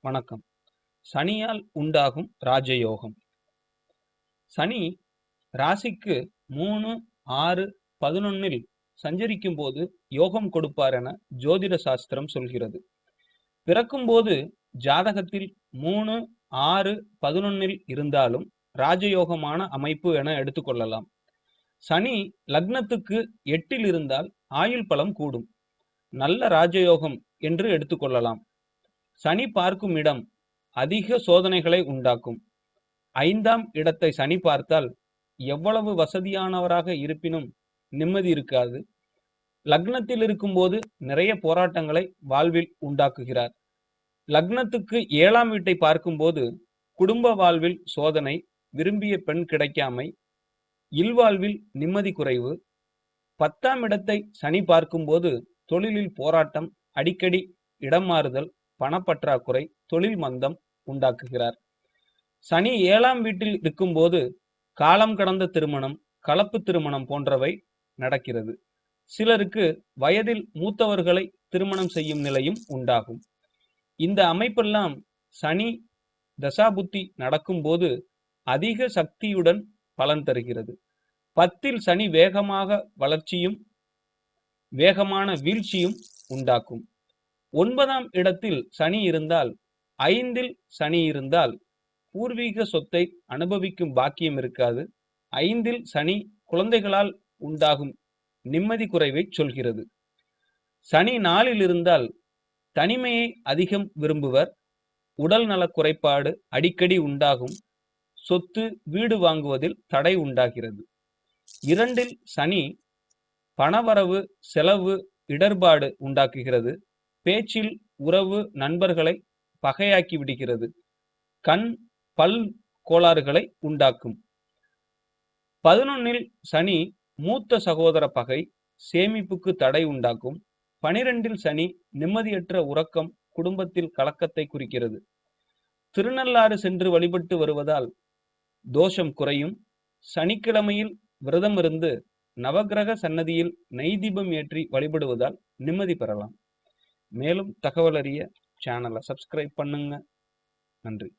வணக்கம். சனியால் உண்டாகும் ராஜயோகம். சனி ராசிக்கு மூணு ஆறு பதினொன்னில் சஞ்சரிக்கும் போது யோகம் கொடுப்பார் என ஜோதிட சாஸ்திரம் சொல்கிறது. பிறக்கும்போது ஜாதகத்தில் மூணு ஆறு பதினொன்னில் இருந்தாலும் ராஜயோகமான அமைப்பு என எடுத்துக்கொள்ளலாம். சனி லக்னத்துக்கு எட்டில் இருந்தால் ஆயுள் பலம் கூடும். நல்ல ராஜயோகம் என்று எடுத்துக்கொள்ளலாம். சனி பார்க்கும் இடம் அதிக சோதனைகளை உண்டாக்கும். ஐந்தாம் இடத்தை சனி பார்த்தால் எவ்வளவு வசதியானவராக இருப்பினும் நிம்மதி இருக்காது. லக்னத்தில் இருக்கும்போது நிறைய போராட்டங்களை வாழ்வில் உண்டாக்குகிறார். லக்னத்துக்கு ஏழாம் வீட்டை பார்க்கும்போது குடும்ப வாழ்வில் சோதனை விரும்பிய பெண் கிடைக்காமை இல்வாழ்வில் நிம்மதி குறைவு பத்தாம் இடத்தை சனி பார்க்கும்போது தொழிலில் போராட்டம் அடிக்கடி இடம் மாறுதல் பணப்பற்றாக்குறை தொழில் மந்தம் உண்டாக்குகிறார். சனி ஏழாம் வீட்டில் இருக்கும்போது காலம் கடந்த திருமணம் கலப்பு திருமணம் போன்றவை நடக்கிறது. சிலருக்கு வயதில் மூத்தவர்களை திருமணம் செய்யும் நிலையும் உண்டாகும். இந்த அமைப்பெல்லாம் சனி தசாபுத்தி நடக்கும்போது அதிக சக்தியுடன் பலன் தருகிறது. பத்தில் சனி வேகமாக வளர்ச்சியும் வேகமான வீழ்ச்சியும் உண்டாக்கும். ஒன்பதாம் இடத்தில் சனி இருந்தால் ஐந்தில் சனி இருந்தால் பூர்வீக சொத்தை அனுபவிக்கும் பாக்கியம் இருக்காது. ஐந்தில் சனி குழந்தைகளால் உண்டாகும் நிம்மதி குறைவை சொல்கிறது. சனி நாளில் இருந்தால் தனிமையை அதிகம் விரும்புவர். உடல் நலக் குறைபாடு அடிக்கடி உண்டாகும். சொத்து வீடு வாங்குவதில் தடை உண்டாகிறது. இரண்டில் சனி பணவரவு செலவு இடர்பாடு உண்டாக்குகிறது. பேச்சில் உறவு நண்பர்களை பகையாக்கி விடுகிறது. கண் பல் கோளாறுகளை உண்டாக்கும். பதினொன்னில் சனி மூத்த சகோதர பகை சேமிப்புக்கு தடை உண்டாக்கும். பனிரெண்டில் சனி நிம்மதியற்ற உறக்கம் குடும்பத்தில் கலக்கத்தை குறிக்கிறது. திருநள்ளாறு சென்று வழிபட்டு வருவதால் தோஷம் குறையும். சனிக்கிழமையில் விரதம் இருந்து நவகிரக சன்னதியில் நெய் தீபம் ஏற்றி வழிபடுவதால் நிம்மதி பெறலாம். மேலும் தகவல் அறிய சேனலை சப்ஸ்கிரைப் பண்ணுங்க. நன்றி.